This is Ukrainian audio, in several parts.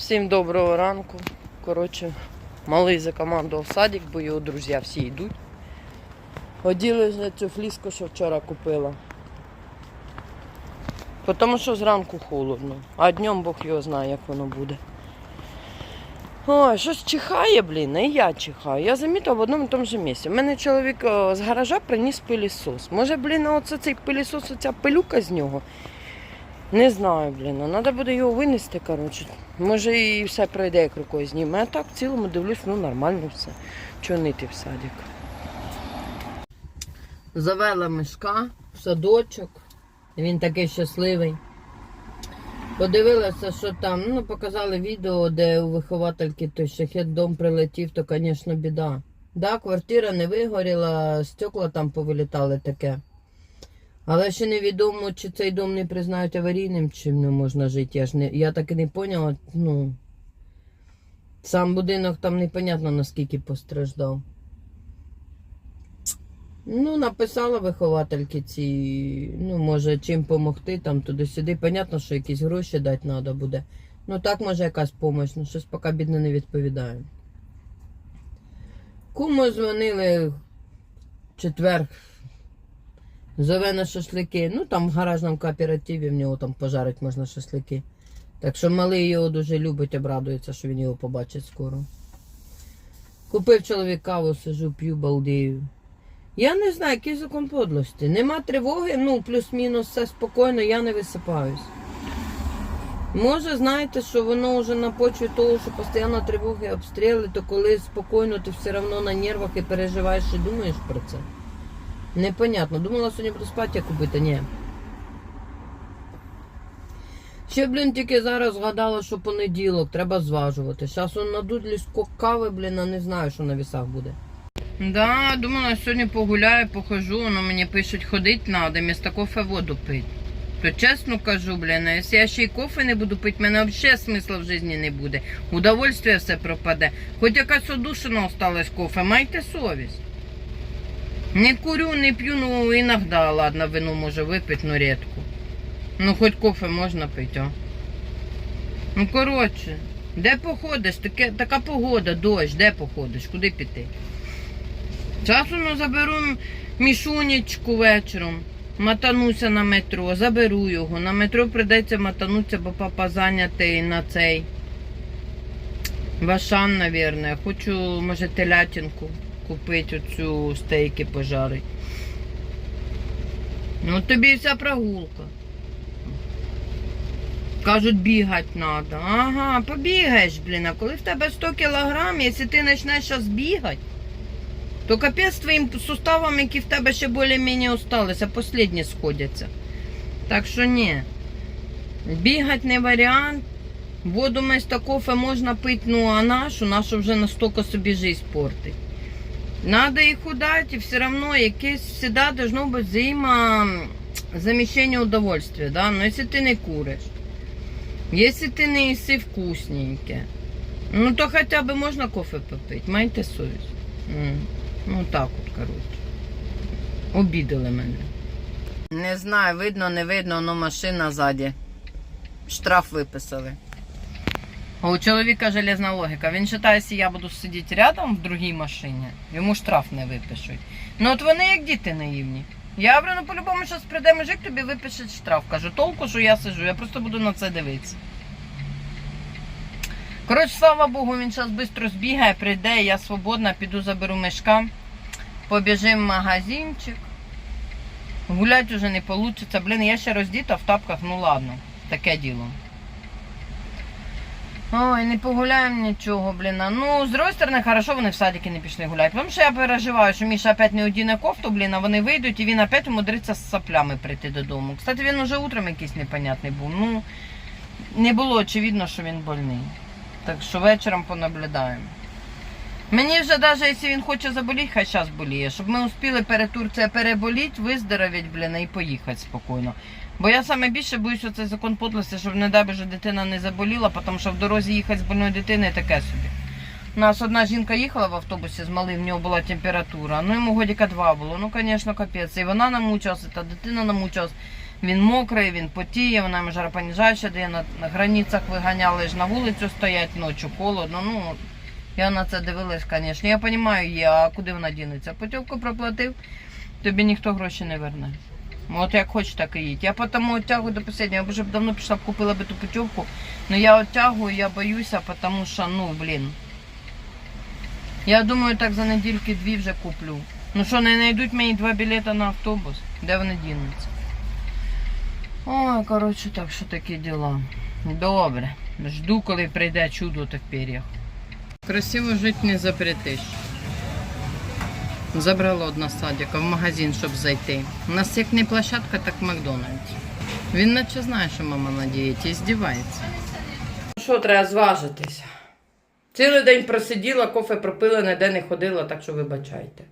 Всім доброго ранку. Коротше, малий закомандував садик, бо його друзі всі йдуть. Оділи вже цю фліску, що вчора купила. Тому що зранку холодно, а днем Бог його знає, як воно буде. Ой, щось чихає, блін, і я чихаю. Я замітила в одному і тому же місці. У мене чоловік о, з гаража приніс пилісос. Може, блін, оце цей пилісос, оця пилюка з нього. Не знаю, блін. Треба буде його винести, коротше. Може і все пройде, як рукою зніме. А так в цілому дивлюсь, ну нормально все. Чого нити в садик. Завела мішка в садочок. Він такий щасливий. Подивилася, що там, ну, показали відео, де у виховательки той шахет дом прилетів, то, звісно, біда. Да, квартира не вигоріла, стекла там повилітали таке. Але ще невідомо, чи цей дом не признають аварійним, чим не можна жити. Я ж не, я так і не поняла. Ну, сам будинок там непонятно наскільки постраждав. Ну, написала виховательки ці, ну, може, чим допомогти там туди-сюди. Понятно, що якісь гроші дати треба буде. Ну так, може, якась допомога, ну щось поки бідно не відповідає. Кому дзвонили в четвер, зове на шашлики. Ну, там в гаражному кооперативі в нього там пожарить можна шашлики. Так що малий його дуже любить, обрадується, що він його побачить скоро. Купив чоловік каву, сижу, п'ю, балдію. Я не знаю, який закон подлості. Нема тривоги, ну, плюс-мінус, все спокійно, я не висипаюсь. Може, знаєте, що воно вже на почві того, що постійно тривоги, обстріли, то коли спокійно, ти все одно на нервах і переживаєш і думаєш про це. Непонятно. Думала, сьогодні буду спати купити, ні. Ще, блін, тільки зараз згадала, що понеділок, треба зважувати. Зараз он надуть ліскок кави, блін, а не знаю, що на вісах буде. Да, думала, сьогодні погуляю, похожу, воно мені пишуть, ходить треба, вместо кофе воду пить. То чесно кажу, блін, якщо я ще й кофе не буду пити, в мене взагалі смисла в житті не буде. Удовольствие все пропаде. Хоч якась одушина осталась кофе, майте совість. Не курю, не п'ю, ну іноді, ладно, вино може випити, ну рідко. Ну хоч кофе можна пити, а. Ну коротше, де походиш? Таке, така погода, дощ, де походиш, куди піти? Часу ну, заберу мішунечку вечором, мотануся на метро, заберу його. На метро прийдеться мотануться, бо папа зайнятий на цей. Вашан, мабуть. Хочу, може, телятинку купити оцю стейки пожарить. Ну тобі вся прогулка. Кажуть, бігати треба. Ага, побігаєш, блін. А коли в тебе 100 кілограм, якщо ти почнеш зараз бігати, то капець твоїм суставам, які в тебе ще більш-менш осталися, останні сходяться. Так що ні. Бігати не варіант. Воду вместо кофе можна пити, ну а нашу, нашу вже настільки собі жизнь портить. Надо і худати, і все одно якесь всегда должно бути взаимозаміщення удовольствия, да? Но якщо ти не куриш, якщо ти не їси вкусненьке, ну то хоча б можна кофе попити, майте совість. М. Ну так от, коротше. Обідали мене. Не знаю, видно, не видно, но машина ззаді. Штраф виписали. А у чоловіка железна логіка. Він вважає, якщо я буду сидіти рядом в другій машині, йому штраф не випишуть. Ну от вони як діти наївні. Я говорю, ну по-любому зараз прийде мужик, тобі випише штраф. Кажу, толку, що я сижу, я просто буду на це дивитися. Коротше, слава Богу, він зараз швидко збігає, прийде, я свободна, піду заберу мешка, побіжимо в магазинчик. Гулять уже не вийде. Блін, я ще роздіта в тапках, ну ладно, таке діло. Ой, не погуляємо нічого, блін. Ну, з другої сторони, хорошо, вони в садики не пішли гуляти. Тому що я переживаю, що Міша опять не одіне кофту, блін, а вони вийдуть і він опять умудриться з саплями прийти додому. Кстати, він уже утром якийсь непонятний був. Ну, не було очевидно, що він больний. Так що вечором понаблюдаємо. Мені вже навіть якщо він хоче заболіти, хай зараз боліє, щоб ми успіли перед Турцією переболіти, виздоровіть, блін, і поїхати спокійно. Бо я саме більше боюся цей закон подлості, щоб, не дай Боже, дитина не заболіла, тому що в дорозі їхати з больною дитиною таке собі. У нас одна жінка їхала в автобусі з малим, в нього була температура. Ну йому годіка два було. Ну, звісно, капець. І вона намучилася, та дитина намучилась. Він мокрий, він потіє, вона йому жаропоніжаюча дає, на, на границях виганяли ж на вулицю стоять ночі, холодно. Ну, я на це дивилась, звісно. Я розумію, є, а куди вона дінеться? Путівку проплатив, тобі ніхто гроші не верне. От як хочеш, так і їдь. Я тому оттягую до останнього. Я б вже б давно пішла б купила би ту путівку. Но я оттягую, я боюся, тому що, ну, блін. Я думаю, так за недільки дві вже куплю. Ну що, не знайдуть мені два білети на автобус? Де вони дінуться? Ой, коротше, так що такі діла. Добре. Жду, коли прийде чудо та в пір'ях. Красиво жити не запретиш. Забрала одна садика в магазин, щоб зайти. У нас як не площадка, так Макдональдс. Він наче знає, що мама на дієті і здівається. Що, треба зважитися? Цілий день просиділа, кофе пропила, ніде не ходила, так що вибачайте.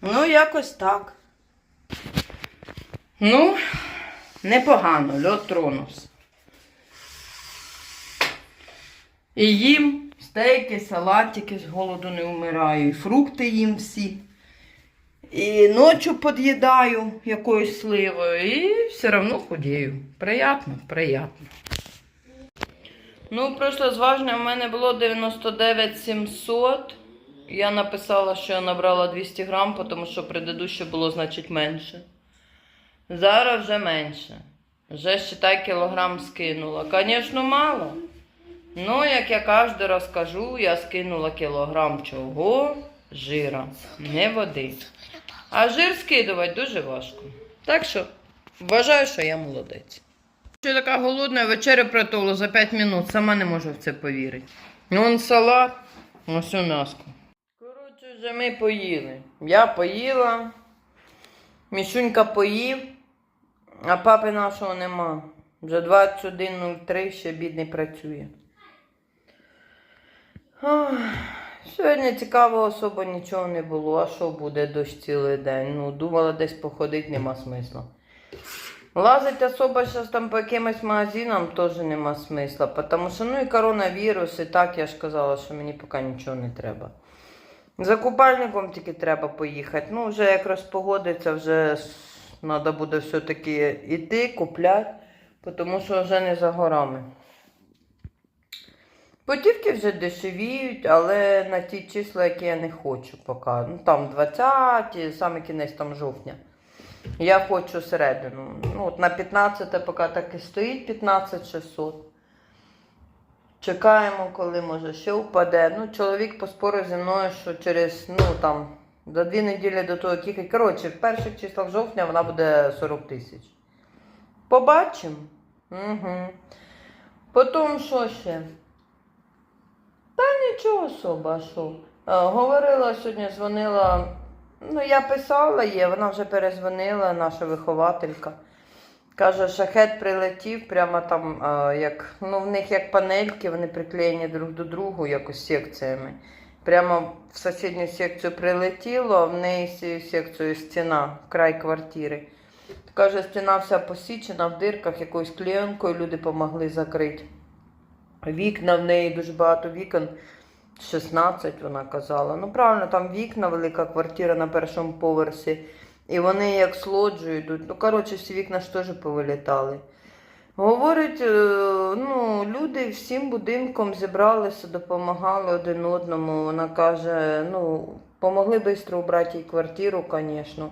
Ну, якось так. Ну, непогано, льот тронувся. І їм стейки, салатики з голоду не вмираю, і фрукти їм всі. І ночі під'їдаю якоюсь сливою, і все одно худію. Приятно, приятно. Ну, прошле зваження в мене було 99 700. Я написала, що я набрала 200 грам, тому що предыдуще було, значить, менше. Зараз вже менше. Вже, считай, кілограм скинула. Звісно, мало. Ну, як я кожен раз кажу, я скинула кілограм чого? Жира, не води. А жир скидувати дуже важко. Так що вважаю, що я молодець. Що така голодна, вечеря притулу за 5 минут, сама не можу в це повірити. Вон салат, ось у м'яско. Коротше, вже ми поїли. Я поїла, Мішунька поїв, а папи нашого нема. Вже 21.03 ще бідний працює. Ох, Сьогодні цікавого особо нічого не було. А що буде дощ цілий день? Ну, думала десь походити, нема смисла. Лазить особо зараз там по якимось магазинам теж нема смисла, тому що ну і коронавірус, і так я ж казала, що мені поки нічого не треба. За купальником тільки треба поїхати. Ну, вже як розпогодиться, вже треба буде все-таки йти, купляти, тому що вже не за горами. Путівки вже дешевіють, але на ті числа, які я не хочу поки. Ну там 20, саме кінець там жовтня. Я хочу середину. Ну, от на 15 поки так і стоїть 15 600. Чекаємо, коли може ще впаде. Ну, чоловік поспорив зі мною, що через ну там за дві неділі до того тільки. Коротше, в перших числах жовтня вона буде 40 тисяч. Побачимо. Угу. Потім що ще? Та нічого особо, а що. Е, Говорила сьогодні, дзвонила. Ну, я писала їй, вона вже перезвонила, наша вихователька. Каже, шахет прилетів, прямо там, е, як, ну, в них як панельки, вони приклеєні друг до другу, якось секціями. Прямо в сусідню секцію прилетіло, а в неї цією секцією стіна, край квартири. Каже, стіна вся посічена в дирках, якоюсь клеєнкою люди допомогли закрити. Вікна в неї дуже багато вікон. 16, вона казала. Ну, правильно, там вікна, велика квартира на першому поверсі. І вони як з лоджію йдуть. Ну, коротше, всі вікна ж теж повилітали. Говорить, е, ну, люди всім будинком зібралися, допомагали один одному. Вона каже, ну, помогли швидко убрати їй квартиру, звісно.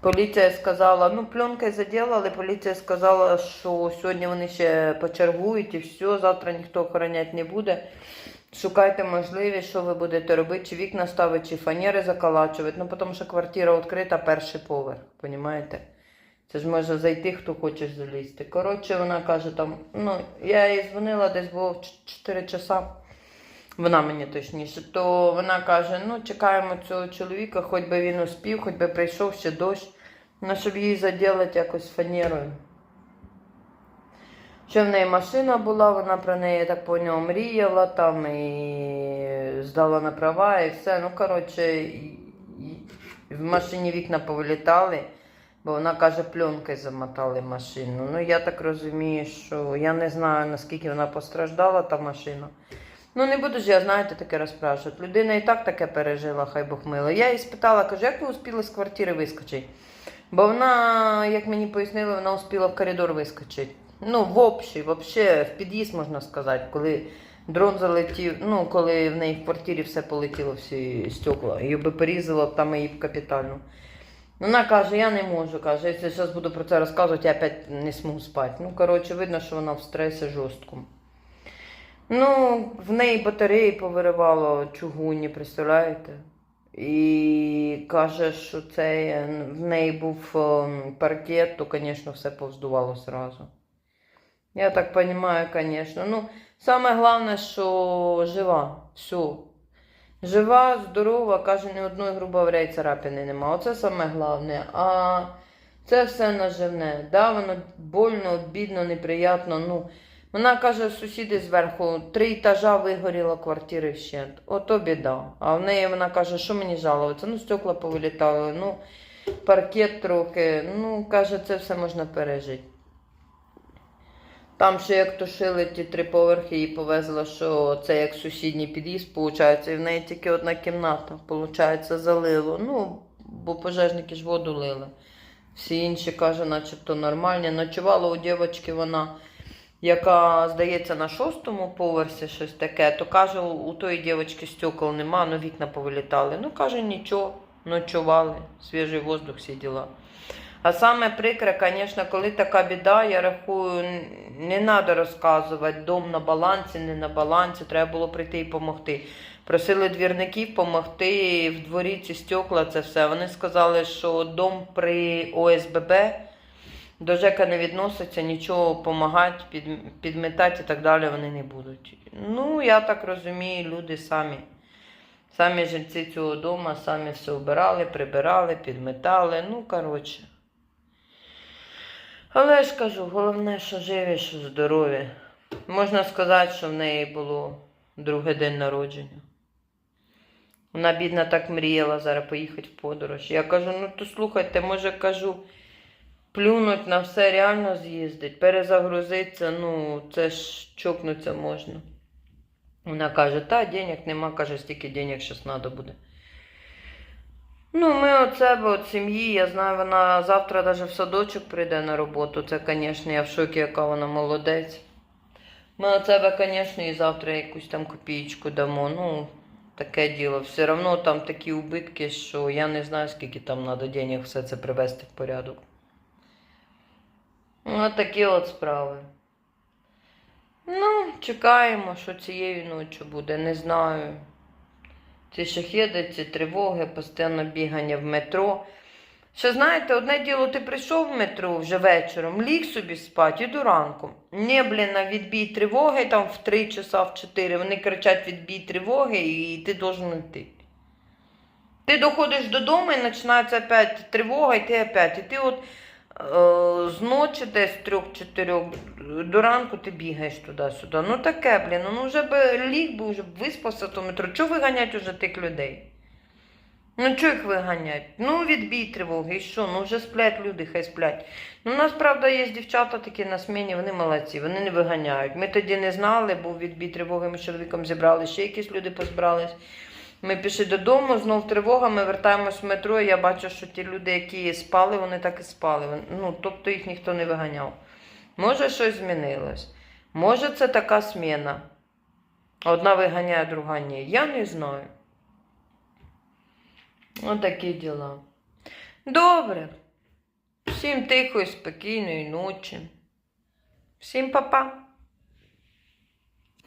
Поліція сказала, ну, пленкою заділили, поліція сказала, що сьогодні вони ще почергують і все, завтра ніхто охороняти не буде. Шукайте можливість, що ви будете робити, чи вікна ставити, чи фанери заколачувати. Ну, тому що квартира відкрита, перший поверх, розумієте? Це ж може зайти, хто хоче залізти. Коротше, вона каже, там, ну, я їй дзвонила, десь було в 4 часа. Вона мені точніше, то вона каже: ну, чекаємо цього чоловіка, хоч би він успів, хоч би прийшов ще дощ, ну, щоб її заділити якось фанерою. Що в неї машина була, вона про неї, так поняла, мріяла там і здала на права і все. Ну, коротше, в машині вікна повилітали, Бо вона каже, пленкою замотали машину. Ну, я так розумію, що я не знаю, наскільки вона постраждала, та машина. Ну, не буду ж я, знаєте, таке розпрашувати. Людина і так таке пережила, хай Бог мила. Я її спитала, кажу, як ви успіли з квартири вискочити? Бо вона, як мені пояснили, вона успіла в коридор вискочити. Ну, в общий, вообще, в під'їзд, можна сказати, коли дрон залетів, ну, коли в неї в квартирі все полетіло, всі стекла. Її би порізало, там її капітально. Вона каже, я не можу, каже, якщо зараз буду про це розказувати, я опять не зможу спати. Ну, коротше, видно, що вона в стресі жорсткому. Ну, в неї батареї повиривало чугунні, представляєте? І каже, що це в неї був ем, паркет, то, звісно, все повздувало сразу. Я так розумію, звісно. Ну, саме головне, що жива. Все. Жива, здорова, каже, ні одної, грубо говоря, і царапини нема. Оце саме головне. А це все наживне. Да, воно больно, бідно, неприємно. Ну, вона каже, сусіди зверху, три етажа вигоріла квартири вщент. Ото біда. А в неї вона каже, що мені жалуватися? Ну, стекла повилітали, ну, паркет трохи. Ну, каже, це все можна пережити. Там ще як тушили ті три поверхи, їй повезло, що це як сусідній під'їзд, виходить, і в неї тільки одна кімната, виходить, залило. Ну, бо пожежники ж воду лили. Всі інші, каже, начебто нормальні. Ночувала у дівчинки вона, яка, здається, на шостому поверсі щось таке, то каже, у тої дівчинки стекол нема, ну вікна повилітали. Ну, каже, нічого, ночували, свіжий воздух, всі діла. А саме прикре, звісно, коли така біда, я рахую, не треба розказувати, дом на балансі, не на балансі, треба було прийти і допомогти. Просили двірників допомогти в дворі ці стекла, це все. Вони сказали, що дом при ОСББ до ЖЕКа не відноситься, нічого допомагати, під, підмітати і так далі вони не будуть. Ну, я так розумію, люди самі. Самі жильці цього дому, самі все обирали, прибирали, підметали. Ну, коротше. Але ж кажу, головне, що живі, що здорові. Можна сказати, що в неї було другий день народження. Вона, бідна, так мріяла зараз поїхати в подорож. Я кажу, ну то слухайте, може кажу, плюнуть на все реально з'їздить, перезагрузитися, ну це ж чокнуться можна. Вона каже, та денег нема, каже, стільки денег зараз треба буде. Ну, ми от себе, от сім'ї, я знаю, вона завтра навіть в садочок прийде на роботу. Це, звісно, я в шокі, яка вона молодець. Ми от себе, звісно, і завтра якусь там копійку дамо. Ну, таке діло. Все одно там такі убитки, що я не знаю, скільки там треба денег все це привести в порядок. Ну, такі от справи. Ну, чекаємо, що цією ночі буде, не знаю. Ці шахеди, ці тривоги, постійно бігання в метро. Ще знаєте, одне діло, ти прийшов в метро вже вечором, ліг собі спати і до ранку. Не, блін, на відбій тривоги там в 3 часа, в 4. Вони кричать відбій тривоги і ти должен йти. Ти доходиш додому і починається опять тривога, і ти опять. І ти от е, з ночі десь трьох-чотирьох до ранку ти бігаєш туди-сюди. Ну таке, блін, ну вже б ліг би, вже виспався тому метро. Чого виганять уже тих людей? Ну, чого їх виганять? Ну, відбій тривоги, і що? Ну, вже сплять люди, хай сплять. Ну, у нас, правда, є дівчата такі на сміні, вони молодці, вони не виганяють. Ми тоді не знали, був відбій тривоги, ми з чоловіком зібрали, ще якісь люди позбирались. Ми пішли додому, знов тривога, ми вертаємось в метро, і я бачу, що ті люди, які спали, вони так і спали. Ну, тобто їх ніхто не виганяв. Може, щось змінилось. Може, це така сміна. Одна виганяє, друга ні. Я не знаю. Отакі діла. Добре. Всім тихої, спокійної ночі. Всім па-па.